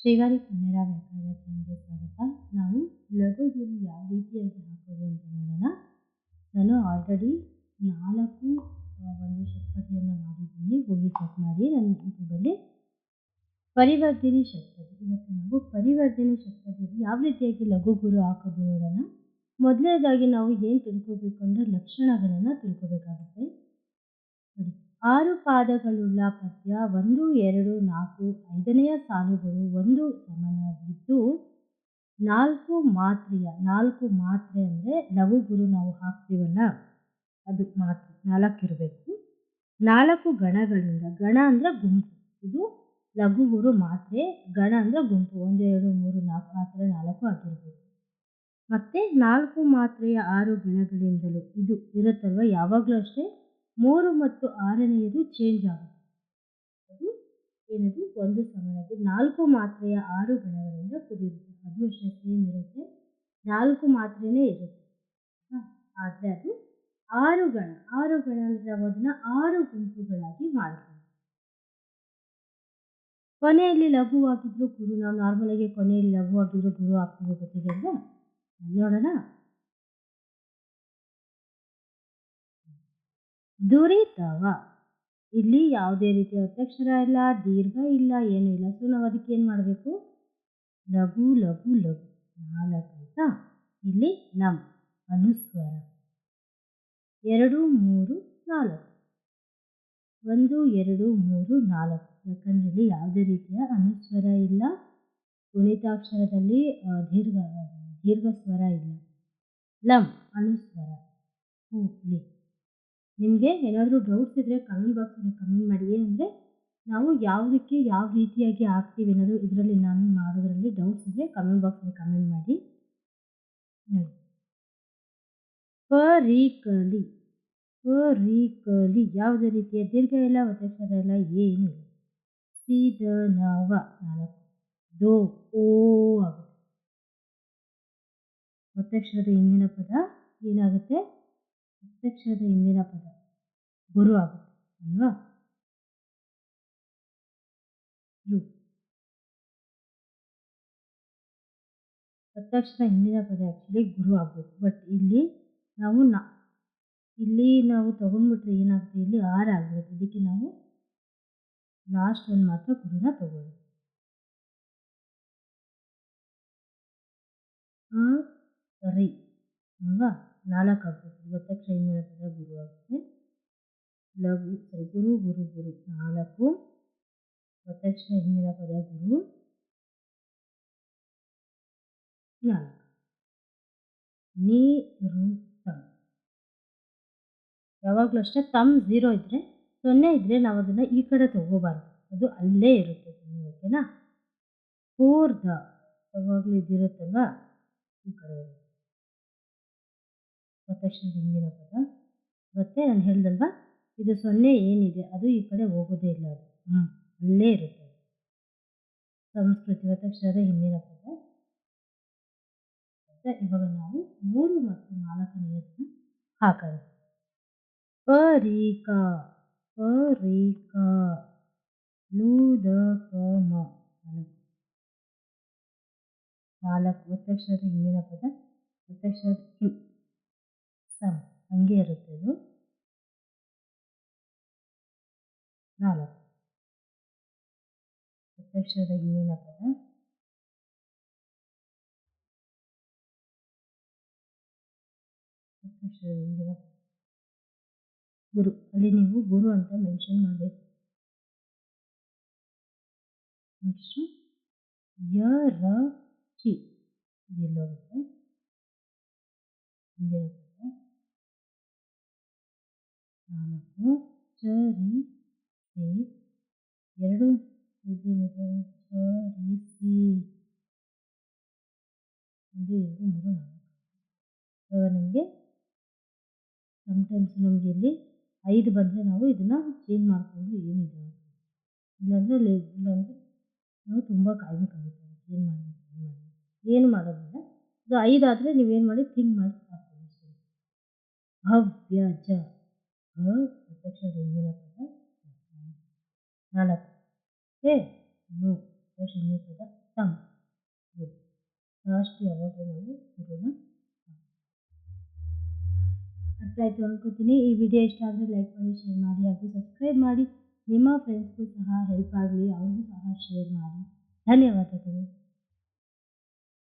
ಶ್ರೀವಾರಿ ಕನ್ನಡ ವ್ಯಾಕರಣ ಚಾನಲ್ಗೆ ಸ್ವಾಗತ. ನಾವು ಲಘು ಗುರು ಯಾವ ರೀತಿಯಾಗಿ ಹಾಕೋದು ಅಂತ ನೋಡೋಣ. ನಾನು ಆಲ್ರೆಡಿ ನಾಲ್ಕು ಒಂದು ಷಟ್ಪದಿಯನ್ನು ಮಾಡಿದ್ದೀನಿ. ಹೋಗಿ ಚೆಕ್ ಮಾಡಿ. ನನ್ನ ಯೂಟ್ಯೂಬಲ್ಲಿ ಪರಿವರ್ತನೆ ಷಟ್ಪದಿ ಇವತ್ತು ನಾವು ಪರಿವರ್ತನೆ ಷಟ್ಪದಿಯಲ್ಲಿ ಯಾವ ರೀತಿಯಾಗಿ ಲಘು ಗುರು ಹಾಕೋದು ನೋಡೋಣ. ಮೊದಲನೇದಾಗಿ ನಾವು ಏನು ತಿಳ್ಕೋಬೇಕು ಅಂದರೆ ಲಕ್ಷಣಗಳನ್ನು ತಿಳ್ಕೊಬೇಕಾಗುತ್ತೆ. ನೋಡಿ. ಆರು ಪಾದಗಳುಳ್ಳ ಪದ್ಯ ಒಂದು, ಎರಡು, ನಾಲ್ಕು, ಐದನೆಯ ಸಾಲುಗಳು ಒಂದು ಸಮನಾಗಿದ್ದು ನಾಲ್ಕು ಮಾತ್ರೆಯ, ನಾಲ್ಕು ಮಾತ್ರೆ ಅಂದರೆ ಲಘುಗುರು ನಾವು ಹಾಕ್ತೀವಲ್ಲ, ಅದು ಮಾತ್ರೆ, ನಾಲ್ಕು ಇರಬೇಕು. ನಾಲ್ಕು ಗಣಗಳಿಂದ, ಗಣ ಅಂದರೆ ಗುಂಪು, ಇದು ಲಘುಗುರು ಮಾತ್ರೆ, ಗಣ ಅಂದರೆ ಗುಂಪು, ಒಂದು, ಎರಡು, ಮೂರು, ನಾಲ್ಕು ಆ ನಾಲ್ಕು ಆಗಿರಬೇಕು ಮತ್ತು ನಾಲ್ಕು ಮಾತ್ರೆಯ ಆರು ಗಣಗಳಿಂದಲೂ ಇದು ಇರುತ್ತಲ್ವ, ಯಾವಾಗಲೂ ಅಷ್ಟೇ? ಮೂರು ಮತ್ತು ಆರನೆಯದು ಚೇಂಜ್ ಆಗುತ್ತೆ. ಅದು ಏನದು? ಒಂದು ಸಮನಾಗಿ ನಾಲ್ಕು ಮಾತ್ರೆಯ ಆರು ಗಣಗಳಿಂದ ಕೂಡಿರುತ್ತೆ. ಅದು ಅಷ್ಟೇ ಸೇಮ್ ಇರುತ್ತೆ. ನಾಲ್ಕು ಮಾತ್ರೆನೇ ಇರುತ್ತೆ. ಆದರೆ ಅದು ಆರು ಗಣ ಆರು ಗಣ ಅಂದರೆ ಅದನ್ನ ಆರು ಗುಂಪುಗಳಾಗಿ ಮಾಡ್ತೀವಿ. ಕೊನೆಯಲ್ಲಿ ಲಘುವಾಗಿದ್ರು ಗುರು, ನಾವು ನಾರ್ಮಲಾಗಿ ಕೊನೆಯಲ್ಲಿ ಲಘುವಾಗಿದ್ರು ಗುರು ಆಗ್ತೀವಿ ಗೊತ್ತಿದೆ ಅಲ್ವಾ? ನೋಡೋಣ. ದುರಿತವ. ಇಲ್ಲಿ ಯಾವುದೇ ರೀತಿಯ ಅತ್ಯಕ್ಷರ ಇಲ್ಲ, ದೀರ್ಘ ಇಲ್ಲ, ಏನೂ ಇಲ್ಲ. ಸೊ, ನಾವು ಅದಕ್ಕೆ ಏನು ಮಾಡಬೇಕು? ಲಘು ಲಘು ಲಘು. ನಾಲ್ಕು ಆಯಿತಾ ಇಲ್ಲಿ ನಮ್ ಅನುಸ್ವರ. ಎರಡು, ಮೂರು, ನಾಲ್ಕು. ಒಂದು, ಎರಡು, ಮೂರು, ನಾಲ್ಕು. ಯಾಕಂದರೆ ಇಲ್ಲಿ ಯಾವುದೇ ರೀತಿಯ ಅನುಸ್ವರ ಇಲ್ಲ. ಗುಣಿತಾಕ್ಷರದಲ್ಲಿ ದೀರ್ಘ ದೀರ್ಘ ಸ್ವರ ಇಲ್ಲ. ಲಂ ಅನುಸ್ವರ. ಹೂ ಲಿ ನಿಮಗೆ ಏನಾದರೂ ಡೌಟ್ಸ್ ಇದ್ದರೆ ಕಮೆಂಟ್ ಬಾಕ್ಸಲ್ಲಿ ಕಮೆಂಟ್ ಮಾಡಿ. ಏನಂದರೆ ನಾವು ಯಾವುದಕ್ಕೆ ಯಾವ ರೀತಿಯಾಗಿ ಹಾಕ್ತೀವಿ ಅನ್ನೋದು ಇದರಲ್ಲಿ ನಾನು ಮಾಡೋದರಲ್ಲಿ ಡೌಟ್ಸ್ ಇದ್ದರೆ ಕಮೆಂಟ್ ಬಾಕ್ಸಲ್ಲಿ ಕಮೆಂಟ್ ಮಾಡಿ. ನೋಡಿ. ಪರೀಕಲಿ ಪರೀಕಲಿ ಯಾವುದೇ ರೀತಿಯ ದೀರ್ಘ ಇಲ್ಲ ಒತ್ತಕ್ಷರ ಇಲ್ಲ ಏನು ಇಲ್ಲ. ಸೀದ ನವ ನಾಲ್ಕು. ದೋ, ಓ ಆಗುತ್ತೆ. ಒತ್ತಕ್ಷರದ ಹಿಂದಿನ ಪದ ಏನಾಗುತ್ತೆ? ಒತ್ತಕ್ಷರದ ಹಿಂದಿನ ಪದ. ಗುರು ಆಗುತ್ತೆ, ಅಲ್ವಾ? ರು. ಒತ್ತಕ್ಷರ ಹಿಂದಿನ ಪದ ಆ್ಯಕ್ಚುಲಿ ಗುರು ಆಗಬೇಕು. ಬಟ್ ಇಲ್ಲಿ ನಾವು ನ, ಇಲ್ಲಿ ನಾವು ತೊಗೊಂಡ್ಬಿಟ್ರೆ ಏನಾಗುತ್ತೆ? ಇಲ್ಲಿ ಆರ್ ಆಗ್ಬಿಡುತ್ತೆ. ಅದಕ್ಕೆ ನಾವು ಲಾಸ್ಟ್ ಒಂದು ಮಾತ್ರ ಗುರುನ ತಗೊಳ್ಳಿ ಹಾಂ ರಿ ಅಲ್ವಾ ನಾಲ್ಕು ಆಗ್ಬೋದು ಒತ್ತಕ್ಷರ ಹಿಂದಿನ ಪದ ಗುರು ಆಗುತ್ತೆ ಲಘು ಸರಿ ಗುರು ಗುರು ಗುರು, ನಾಲ್ಕು. ಒತ್ತಕ್ಷರ ಹಿಂದಿನ ಪದ ಗುರು ನಾಲ್ಕು. ನೀರು ತಮ್. ಯಾವಾಗಲೂ ಅಷ್ಟೇ ತಮ್ ಝೀರೋ ಇದ್ದರೆ ಸೊನ್ನೆ ಇದ್ದರೆ ನಾವು ಅದನ್ನು ಈ ಕಡೆ ತಗೋಬಾರ್ದು. ಅದು ಅಲ್ಲೇ ಇರುತ್ತೆ ಸೊನ್ನೆ ಓಕೆನಾ ದ ಯಾವಾಗಲೂ ಇದಿರುತ್ತಲ್ವಾ? ಈ ಕಡೆ ಹಿಂದಿನ ಪದ ಮತ್ತೆ ನಾನು ಹೇಳ್ದಲ್ವಾ? ಇದು ಸೊನ್ನೆ ಏನಿದೆ, ಅದು ಈ ಕಡೆ ಹೋಗೋದೇ ಇಲ್ಲ ಅದು. ಹ್ಞೂ ಅಲ್ಲೇ ಇರುತ್ತೆ. ಸಂಸ್ಕೃತಿ ಒತ್ತಕ್ಷರದ ಹಿಂದಿನ ಪದ ಮತ್ತೆ ಇವಾಗ ನಾವು ಮೂರು ಮತ್ತು ನಾಲ್ಕನೆಯದನ್ನ ಹಾಕೋಣ. ಪರೀಕ ಪರೀಕ ದ ಕ ಮ ನಾಲ್ಕು. ಒತ್ತಕ್ಷರದ ಹಿಂದಿನ ಪದ ಸಮ ಹಂಗೆ ಇರುತ್ತೆ ಅದು ನಾಲ್ಕು. ಪ್ರತ್ಯಕ್ಷದ ಹಿಂದಿನ ಪದ ಪ್ರತ್ಯಕ್ಷದ ಹಿಂದಿನ ಗುರು. ಅಲ್ಲಿ ನೀವು ಗುರು ಅಂತ ಮೆನ್ಷನ್ ಮಾಡಬೇಕು. ನೆಕ್ಸ್ಟು. ಯ ರ ಚಿ ಇದೆಲ್ಲೋಗುತ್ತೆ ಹಿಂದಿನ ಪದ ನಾಲ್ಕು ಚ ರಿ ಸೆ ಎರಡು ಚ ರಿ ಸಿ ಒಂದು, ಎರಡು, ಮೂರು, ನಾಲ್ಕು. ಇವಾಗ ನಮಗೆ ಸಮ್ಟೈಮ್ಸ್ ನಮಗೆ ಇಲ್ಲಿ ಐದು ಬಂದರೆ ನಾವು ಇದನ್ನು ಚೇಂಜ್ ಮಾಡಿಕೊಂಡು ಏನಿದೆ. ಇಲ್ಲಾಂದರೆ ಅಲ್ಲಿ, ಇಲ್ಲಾಂದರೆ ನಾವು ತುಂಬ ಕಾಯಬೇಕಾಗುತ್ತೆ ಏನು ಮಾಡಬೇಕು ಏನು ಮಾಡಬೇಕು. ಏನು ಮಾಡೋದಿಲ್ಲ. ಇದು ಐದಾದರೆ ನೀವೇನು ಮಾಡಿ ಥಿಂಕ್ ಮಾಡಿ ಹಾಕ್ತೀವಿ ಭವ್ಯ ಜ ಭ ಒತ್ತಕ್ಷರದ ಹಿಂದಿನ ಪದ ನಾಲ್ಕು ಓಕೆ ನು ಹಿಂದಿನ ಪದ ತ ಲಾಸ್ಟ್ ಯಾವಾಗಲೂ ನಾವು ಹೂರಣ ಅರ್ಥ ಆಯಿತು ಅನ್ಕೋತೀನಿ ಈ ವಿಡಿಯೋ ಇಷ್ಟ ಆದರೆ ಲೈಕ್ ಮಾಡಿ ಶೇರ್ ಮಾಡಿ ಹಾಗೂ ಸಬ್ಸ್ಕ್ರೈಬ್ ಮಾಡಿ. ನಿಮ್ಮ ಫ್ರೆಂಡ್ಸ್ಗೂ ಸಹ ಹೆಲ್ಪ್ ಆಗಲಿ, ಅವ್ರಿಗೂ ಸಹ ಶೇರ್ ಮಾಡಿ. ಧನ್ಯವಾದಗಳು.